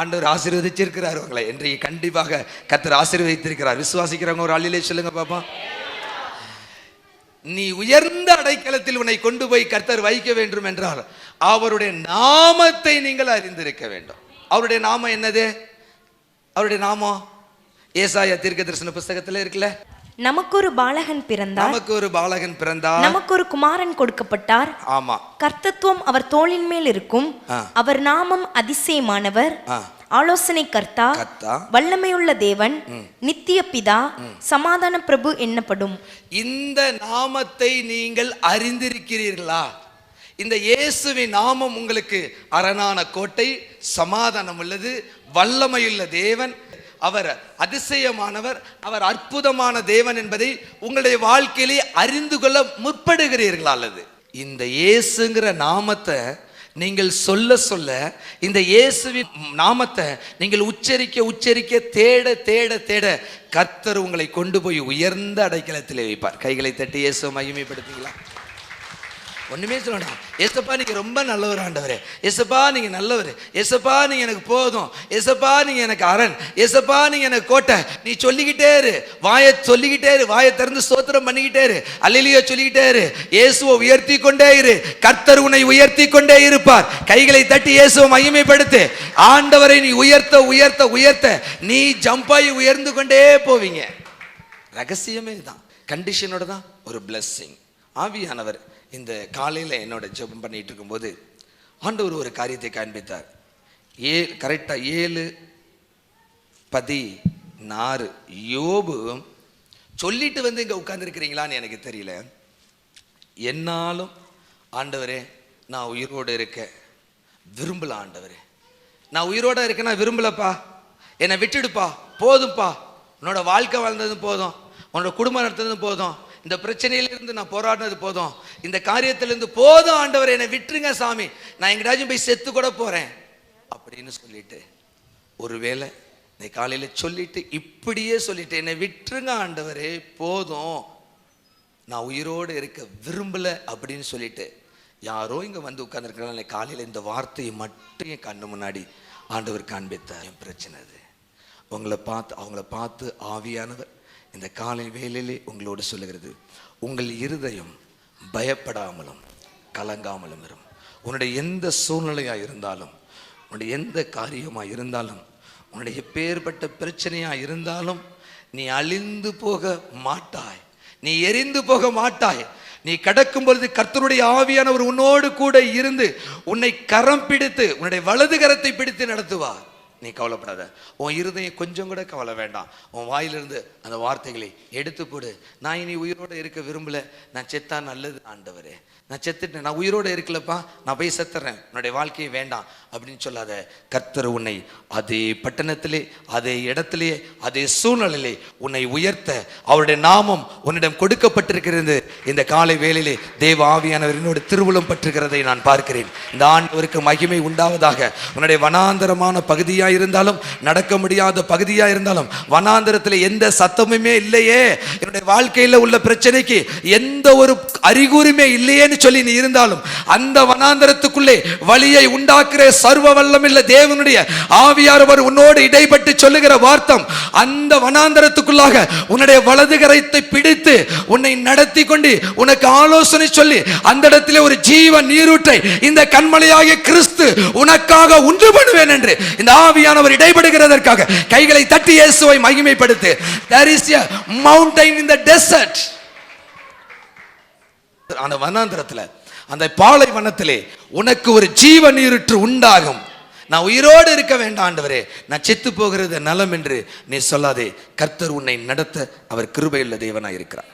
ஆண்டவர் ஆசீர்வதிச்சிருக்கிறார் உங்களை. இன்றைக்கு கண்டிப்பாக கத்தர் ஆசீர்வதித்திருக்கிறார். விசுவாசிக்கிறவங்க ஒரு அள்ளிலே சொல்லுங்க பாப்பா நீ உயர்ந்த அடைக்கலத்தில் உன்னை கொண்டு போய் கர்த்தர் வைக்க வேண்டும் என்றால் அவருடைய நாமத்தை நீங்கள் அறிந்திருக்க வேண்டும். அவருடைய நாமம் என்னது? அவருடைய நாமம் ஏசாயா தீர்க்க தரிசன புஸ்தகத்தில் இருக்குல்ல? நமக்கு ஒரு பாலகன் பிறந்தார். நமக்கு ஒரு பாலகன் பிறந்தார். நமக்கு ஒரு குமாரன் கொடுக்கப்பட்டார். ஆமா. கர்த்தத்துவம் அவர் தோளின் மேல் இருக்கும். அவர் நாமம் அதிசயமானவர். ஆலோசனை கர்த்தா. கர்த்தா. வல்லமையுள்ள தேவன். நித்திய பிதா. சமாதான பிரபு என்னப்படும். இந்த நாமத்தை நீங்கள் அறிந்திருக்கிறீர்களா? இந்த இயேசுவின் நாமம் உங்களுக்கு அரணான கோட்டை சமாதானம் உள்ளது வல்லமையுள்ள தேவன். அவர் அதிசயமானவர் அவர் அற்புதமான தேவன் என்பதை உங்களுடைய வாழ்க்கையிலே அறிந்து கொள்ள முற்படுகிறீர்களா அல்லது? இந்த இயேசுங்கிற நாமத்தை நீங்கள் சொல்ல சொல்ல இந்த இயேசுவின் நாமத்தை நீங்கள் உச்சரிக்க உச்சரிக்க தேட தேட தேட கர்த்தர் உங்களை கொண்டு போய் உயர்ந்த அடைக்கலத்திலே வைப்பார். கைகளை தட்டி இயேசு மகிமைப்படுத்திக்கலாம் ஒன்றுமே சொல்லணும் எசப்பா நீங்கள் ரொம்ப நல்லவர் ஆண்டவர். எசப்பா நீங்கள் நல்லவர். எசப்பா நீங்கள் எனக்கு போதும். எசப்பா நீங்கள் எனக்கு அரண். எசப்பா நீங்கள் எனக்கு கோட்டை. நீ சொல்லிக்கிட்டே இரு. வாயை சொல்லிக்கிட்டே இரு. வாயை திறந்து சோத்திரம் பண்ணிக்கிட்டே இரு. அல்லையிலேயே சொல்லிக்கிட்டே இரு. இயேசுவை உயர்த்தி கொண்டே இரு. கர்த்தர் உன்னை உயர்த்தி கொண்டே இருப்பார். கைகளை தட்டி இயேசுவை மகிமைப்படுத்து. ஆண்டவரை நீ உயர்த்த உயர்த்த உயர்த்த நீ ஜம்பாய் உயர்ந்து கொண்டே போவீங்க. ரகசியமே தான் கண்டிஷனோட தான் ஒரு பிளஸ்ஸிங் ஆவியானவர் இந்த காலையில் என்னோட ஜெபம் பண்ணிட்டு இருக்கும்போது ஆண்டவர் ஒரு காரியத்தை காண்பித்தார். ஏ கரெக்டாக ஏழு பதி நாறு யோபு சொல்லிட்டு வந்து இங்கே உட்காந்துருக்கிறீங்களான்னு எனக்கு தெரியல. என்னாலும் ஆண்டவரே நான் உயிரோடு இருக்க விரும்பல ஆண்டவரே. நான் உயிரோட நான் விரும்பலப்பா. என்னை விட்டுடுப்பா போதும்ப்பா உன்னோட வாழ்க்கை வாழ்ந்ததும் போதும். உன்னோட குடும்பம் நடத்துனதும் போதும். இந்த பிரச்சனையிலிருந்து நான் போராடினது போதும். இந்த காரியத்திலிருந்து போதும் ஆண்டவர் என்னை விட்டுருங்க சாமி. நான் எங்கேயாச்சும் போய் செத்து கூட போறேன். அப்படின்னு சொல்லிட்டு ஒருவேளை நீ காலையில சொல்லிட்டு இப்படியே சொல்லிட்டு என்னை விட்டுருங்க ஆண்டவரே போதும். நான் உயிரோடு இருக்க விரும்பல அப்படின்னு சொல்லிட்டு யாரோ இங்க வந்து உட்கார்ந்துருக்கிறாங்க. காலையில இந்த வார்த்தையை மட்டும் என் கண்ணு முன்னாடி ஆண்டவர் காண்பித்தார். என் பிரச்சனை அது. உங்களை பார்த்து அவங்கள பார்த்து ஆவியானவர் இந்த காலை வேலையிலே உங்களோடு சொல்லுகிறது. உங்கள் இருதயம் பயப்படாமலும் கலங்காமலும் இரும். உன்னுடைய எந்த சூழ்நிலையாக இருந்தாலும் உன்னுடைய எந்த காரியமாக இருந்தாலும் உன்னுடைய பேர்பட்ட பிரச்சனையாக இருந்தாலும் நீ அழிந்து போக மாட்டாய். நீ எரிந்து போக மாட்டாய். நீ கடக்கும் பொழுது கர்த்தருடைய ஆவியானவர் உன்னோடு கூட இருந்து உன்னை கரம் பிடித்து உன்னுடைய வலது கரத்தை பிடித்து நடத்துவார். நீ கவலைப்படாத. உன் இருதயம் கொஞ்சம் கூட கவலை வேண்டாம். உன் வாயிலிருந்து அந்த வார்த்தைகளை எடுத்து போடு நான் இனி உயிரோடு இருக்க விரும்பல. நான் செத்தா நல்லது ஆண்டவரே. நான் செத்துட்டேன். நான் உயிரோடு இருக்கலப்பா. நான் போய் செத்துறேன். உன்னுடைய வாழ்க்கையை வேண்டாம் அப்படின்னு சொல்லாத. கர்த்தர் உன்னை அதே பட்டணத்திலே அதே இடத்திலேயே அதே சூழ்நிலையிலே உன்னை உயர்த்த. அவருடைய நாமம் உன்னிடம் கொடுக்கப்பட்டிருக்கிறது. இந்த காலை வேளையிலே தேவ ஆவியானவர் என்னோட திருவுளம் பற்றுகிறதை நான் பார்க்கிறேன். இந்த ஆண்டவருக்கு மகிமை உண்டாவதாக. உன்னுடைய வனாந்தரமான பகுதியா இருந்தாலும் நடக்க முடியாத பகுதியா இருந்தாலும் வனாந்திரத்தில் எந்த சத்தமுமே இல்லையே. என்னுடைய வாழ்க்கையில் உள்ள பிரச்சனைக்கு எந்த ஒரு அறிகுறியுமே இல்லையேன்னு சொல்லி நீ இருந்தாலும் அந்த வனாந்திரத்துக்குள்ளே வழியை உண்டாக்குற சர்வ வல்லமில்ல தேவனுடைய ஆவியாரவர் உன்னோடு இடைப்பட்டு சொல்லுகிற வார்த்தம் அந்த வனாந்தரத்துக்குள்ளாக உன்னுடைய வலது கரைத்தை பிடித்து உன்னை நடத்தி கொண்டு உனக்கு ஆலோசனை சொல்லி அந்த இடத்திலே ஒரு ஜீவ நீரூற்றை இந்த கண்மலையாகிய கிறிஸ்து உனக்காக உண்டு பண்ணுவேன் என்று இந்த ஆவியானவர் இடைபடுகிறதற்காக கைகளை தட்டி இயேசுவை மகிமைப்படுத்து. There is a mountain in the desert அந்த வனாந்திரத்தில் அந்த பாலைவனத்திலே உனக்கு ஒரு ஜீவ நீருற்று உண்டாகும். நான் உயிரோடு இருக்க வேண்டாம் ஆண்டவரே நான் செத்து போகிறது நலம் என்று நீ சொல்லாதே. கர்த்தர் உன்னை நடத்த அவர் கிருபையுள்ள தேவனாக இருக்கிறார்